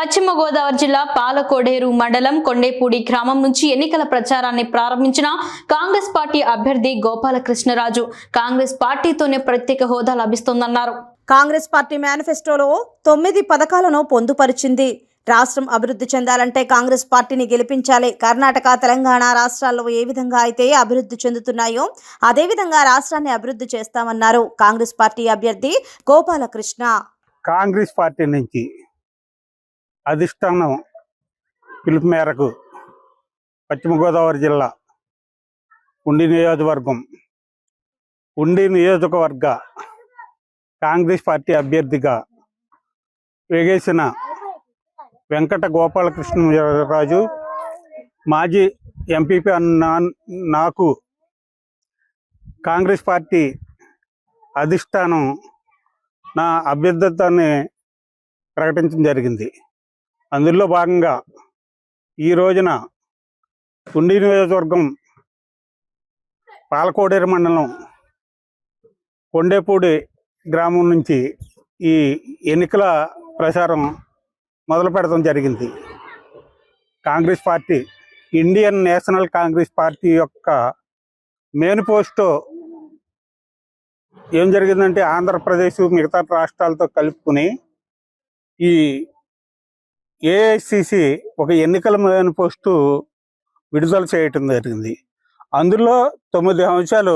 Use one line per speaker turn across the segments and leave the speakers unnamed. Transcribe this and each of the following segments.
పశ్చిమ గోదావరి జిల్లా పాలకోడేరు మండలం కొండేపూడి గ్రామం నుంచి ఎన్నికల ప్రచారాన్ని ప్రారంభించిన కాంగ్రెస్ పార్టీ అభ్యర్థి గోపాలకృష్ణరాజు. కాంగ్రెస్ పార్టీతోనే ప్రత్యేక హోదా లభిస్తోందన్నారు.
కాంగ్రెస్ పార్టీ మేనిఫెస్టోలో తొమ్మిది పథకాలను పొందుపరిచింది. రాష్ట్రం అభివృద్ధి చెందాలంటే కాంగ్రెస్ పార్టీని గెలిపించాలి. కర్ణాటక తెలంగాణ రాష్ట్రాల్లో ఏ విధంగా అయితే అభివృద్ధి చెందుతున్నాయో అదేవిధంగా రాష్ట్రాన్ని అభివృద్ధి చేస్తామన్నారు కాంగ్రెస్ పార్టీ అభ్యర్థి గోపాలకృష్ణ.
కాంగ్రెస్ పార్టీ నుంచి అధిష్టానం పిలుపు మేరకు పశ్చిమ గోదావరి జిల్లా ఉండి నియోజకవర్గం ఉండి నియోజకవర్గ కాంగ్రెస్ పార్టీ అభ్యర్థిగా వేగేసిన వెంకట గోపాలకృష్ణరాజు మాజీ ఎంపీపీ అన్న నాకు కాంగ్రెస్ పార్టీ అధిష్టానం నా అభ్యర్థతని ప్రకటించడం జరిగింది. అందులో భాగంగా ఈ రోజున తుండి నియోజకవర్గం పాలకోడేరు మండలం కొండేపూడి గ్రామం నుంచి ఈ ఎన్నికల ప్రచారం మొదలు పెడతం జరిగింది. Congress party Indian National Congress party యొక్క మేనిఫెస్టో ఏం జరిగిందంటే ఆంధ్రప్రదేశ్ మిగతా రాష్ట్రాలతో కలుపుకుని ఈ ఏఐసిసి ఒక ఎన్నికల మేనిఫెస్టో విడుదల చేయటం జరిగింది. అందులో తొమ్మిది అంశాలు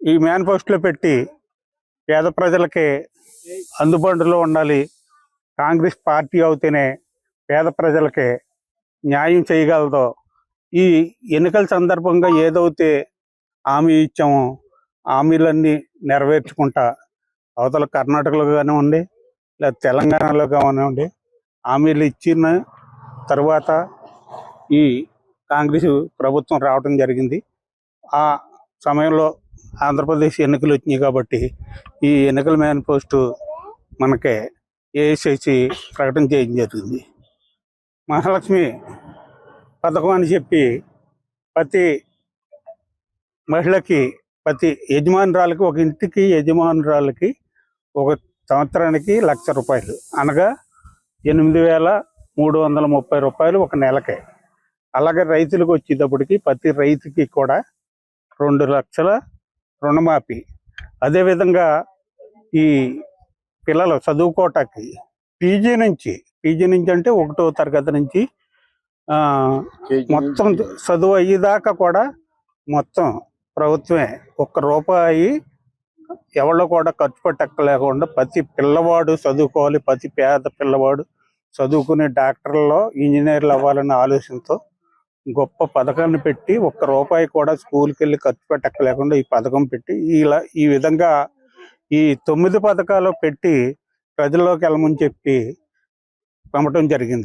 ఈ మేనిఫెస్టోలో పెట్టి పేద ప్రజలకి అందుబాటులో ఉండాలి. కాంగ్రెస్ పార్టీ అవుతేనే పేద ప్రజలకి న్యాయం చేయగలదో. ఈ ఎన్నికల సందర్భంగా ఏదైతే హామీ ఇచ్చామో హామీలన్నీ నెరవేర్చుకుంటా అవతల కర్ణాటకలో కానివ్వండి లేదా తెలంగాణలో కానివ్వండి హామీలు ఇచ్చిన తర్వాత ఈ కాంగ్రెస్ ప్రభుత్వం రావడం జరిగింది. ఆ సమయంలో ఆంధ్రప్రదేశ్ ఎన్నికలు వచ్చినాయి కాబట్టి ఈ ఎన్నికల మేనిఫెస్టో మనకి ఏఎస్ఐసి ప్రకటన చేయడం జరిగింది మహాలక్ష్మి పథకం అని చెప్పి ప్రతి మహిళకి ప్రతి యజమానురాలకి ఒక ఇంటికి యజమానురాలకి ఒక సంవత్సరానికి లక్ష రూపాయలు అనగా ఎనిమిది వేల మూడు వందల ముప్పై రూపాయలు ఒక నెలకే. అలాగే రైతులకు వచ్చేటప్పటికి ప్రతి రైతుకి కూడా రెండు లక్షల రుణమాఫీ. అదేవిధంగా ఈ పిల్లలు చదువుకోవటానికి పీజీ నుంచి పీజీ నుంచి అంటే ఒకటో తరగతి నుంచి మొత్తం చదువు అయ్యేదాకా కూడా మొత్తం ప్రభుత్వమే. ఒక్క రూపాయి ఎవరో కూడా ఖర్చు పెట్టక్కలేకుండా ప్రతి పిల్లవాడు చదువుకోవాలి ప్రతి పేద పిల్లవాడు చదువుకునే డాక్టర్లలో ఇంజనీర్లు అవ్వాలనే ఆలోచనతో గొప్ప పథకాన్ని పెట్టి ఒక్క రూపాయి కూడా స్కూల్కి వెళ్ళి ఖర్చు పెట్టక్కలేకుండా ఈ పథకం పెట్టి ఇలా ఈ విధంగా ఈ తొమ్మిది పథకాలు పెట్టి ప్రజల్లోకి వెళ్ళమని చెప్పి పంపటం జరిగింది.